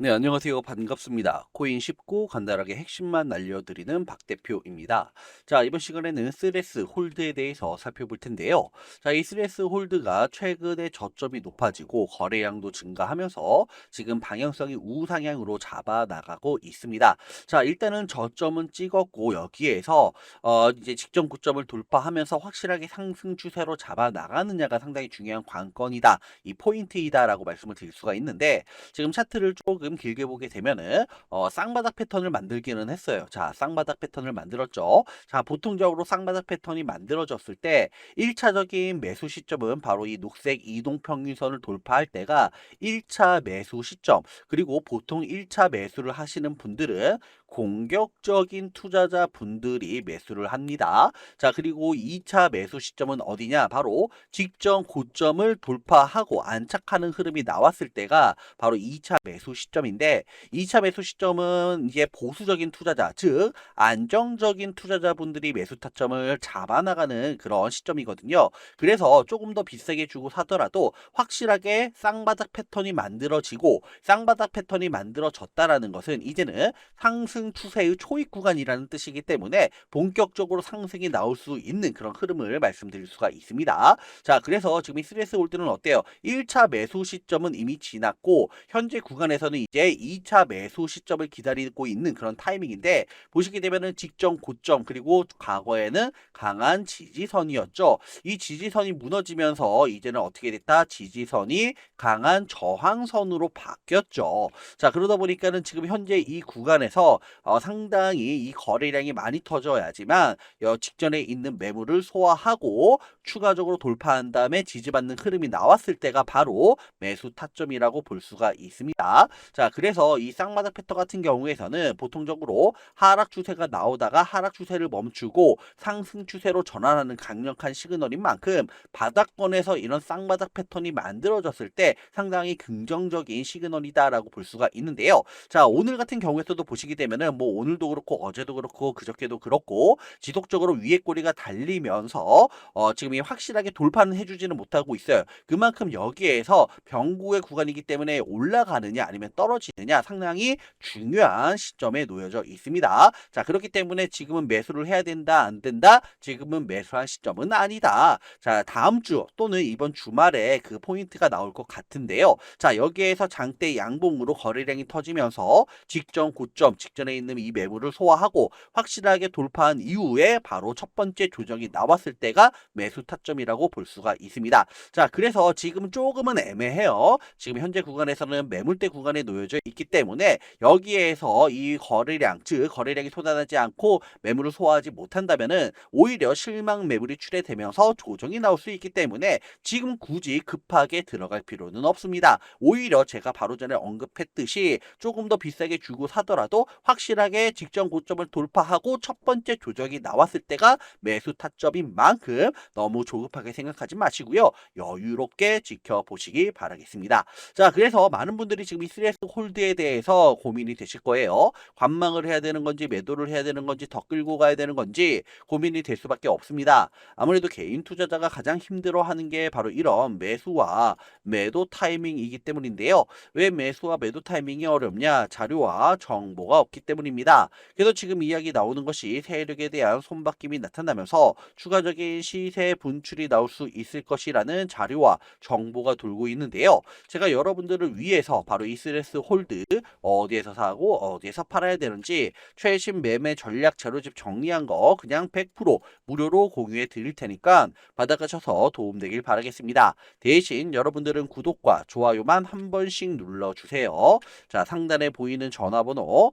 네, 안녕하세요. 반갑습니다. 코인 쉽고 간단하게 핵심만 알려드리는 박 대표입니다. 자, 이번 시간에는 스레스 홀드에 대해서 살펴볼 텐데요. 자, 이 스레스 홀드가 최근에 저점이 높아지고 거래량도 증가하면서 지금 방향성이 우상향으로 잡아 나가고 있습니다. 자, 일단은 저점은 찍었고 여기에서 어, 이제 직전 고점을 돌파하면서 확실하게 상승 추세로 잡아 나가느냐가 상당히 중요한 관건이다. 이 포인트이다라고 말씀을 드릴 수가 있는데 지금 차트를 조금 길게 보게 되면은 어, 쌍바닥 패턴을 만들기는 했어요. 자, 쌍바닥 패턴을 만들었죠. 자, 보통적으로 쌍바닥 패턴이 만들어졌을 때 1차적인 매수 시점은 바로 이 녹색 이동 평균선을 돌파할 때가 1차 매수 시점. 그리고 보통 1차 매수를 하시는 분들은 공격적인 투자자 분들이 매수를 합니다. 자, 그리고 2차 매수 시점은 어디냐? 바로 직전 고점을 돌파하고 안착하는 흐름이 나왔을 때가 바로 2차 매수 시점인데 2차 매수 시점은 이제 보수적인 투자자, 즉 안정적인 투자자분들이 매수 타점을 잡아나가는 그런 시점이거든요. 그래서 조금 더 비싸게 주고 사더라도 확실하게 쌍바닥 패턴이 만들어지고 쌍바닥 패턴이 만들어졌다라는 것은 이제는 상승 추세의 초입 구간이라는 뜻이기 때문에 본격적으로 상승이 나올 수 있는 그런 흐름을 말씀드릴 수가 있습니다. 자, 그래서 지금 이 스레스 홀드는 어때요? 1차 매수 시점은 이미 지났고 현재 구간에서는 이제 2차 매수 시점을 기다리고 있는 그런 타이밍인데 보시게 되면은 직전 고점 그리고 과거에는 강한 지지선이었죠. 이 지지선이 무너지면서 이제는 어떻게 됐다? 지지선이 강한 저항선으로 바뀌었죠. 자, 그러다 보니까는 지금 현재 이 구간에서 어, 상당히 이 거래량이 많이 터져야지만 여 직전에 있는 매물을 소화하고 추가적으로 돌파한 다음에 지지받는 흐름이 나왔을 때가 바로 매수 타점이라고 볼 수가 있습니다. 자, 그래서 이 쌍마닥 패턴 같은 경우에서는 보통적으로 하락 추세가 나오다가 하락 추세를 멈추고 상승 추세로 전환하는 강력한 시그널인 만큼 바닥권에서 이런 쌍바닥 패턴이 만들어졌을 때 상당히 긍정적인 시그널이다라고 볼 수가 있는데요. 자, 오늘 같은 경우에서도 보시게 되면 은 뭐 오늘도 그렇고 어제도 그렇고 그저께도 그렇고 지속적으로 위에 꼬리가 달리면서 어, 지금 이 확실하게 돌파는 해주지는 못하고 있어요. 그만큼 여기에서 병구의 구간이기 때문에 올라가느냐 아니면 떨어지느냐 상당히 중요한 시점에 놓여져 있습니다. 자, 그렇기 때문에 지금은 매수를 해야 된다, 안 된다? 지금은 매수할 시점은 아니다. 자, 다음 주 또는 이번 주말에 그 포인트가 나올 것 같은데요. 자, 여기에서 장대 양봉으로 거래량이 터지면서 직전 고점, 직전에 있는 이 매물을 소화하고 확실하게 돌파한 이후에 바로 첫 번째 조정이 나왔을 때가 매수 타점이라고 볼 수가 있습니다. 자, 그래서 지금 조금은 애매해요. 지금 현재 구간에서는 매물대 구간에 놓여져 있기 때문에 여기에서 이 거래량, 즉 거래량이 쏟아나지 않고 매물을 소화하지 못한다면은 오히려 실망 매물이 출해되면서 조정이 나올 수 있기 때문에 지금 굳이 급하게 들어갈 필요는 없습니다. 오히려 제가 바로 전에 언급했듯이 조금 더 비싸게 주고 사더라도 확 실하게 직전 고점을 돌파하고 첫 번째 조정이 나왔을 때가 매수 타점인 만큼 너무 조급하게 생각하지 마시고요. 여유롭게 지켜보시기 바라겠습니다. 자, 그래서 많은 분들이 지금 이 스레스 홀드에 대해서 고민이 되실 거예요. 관망을 해야 되는 건지 매도를 해야 되는 건지 더 끌고 가야 되는 건지 고민이 될 수밖에 없습니다. 아무래도 개인 투자자가 가장 힘들어하는 게 바로 이런 매수와 매도 타이밍이기 때문인데요. 왜 매수와 매도 타이밍이 어렵냐? 자료와 정보가 없기 때문입니다. 그래서 지금 이야기 나오는 것이 세력에 대한 손바뀜이 나타나면서 추가적인 시세 분출이 나올 수 있을 것이라는 자료와 정보가 돌고 있는데요. 제가 여러분들을 위해서 바로 이 스레스 홀드 어디에서 사고 어디에서 팔아야 되는지 최신 매매 전략 자료집 정리한 거 그냥 100% 무료로 공유해 드릴 테니까 받아가셔서 도움되길 바라겠습니다. 대신 여러분들은 구독과 좋아요만 한 번씩 눌러주세요. 자, 상단에 보이는 전화번호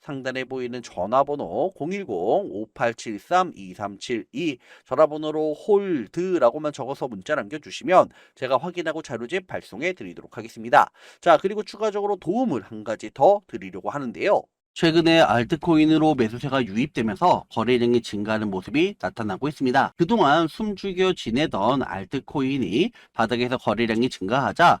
상단에 보이는 전화번호 010-5873-2372 전화번호로 홀드라고만 적어서 문자 남겨주시면 제가 확인하고 자료집 발송해 드리도록 하겠습니다. 자, 그리고 추가적으로 도움을 한 가지 더 드리려고 하는데요. 최근에 알트코인으로 매수세가 유입되면서 거래량이 증가하는 모습이 나타나고 있습니다. 그동안 숨죽여 지내던 알트코인이 바닥에서 거래량이 증가하자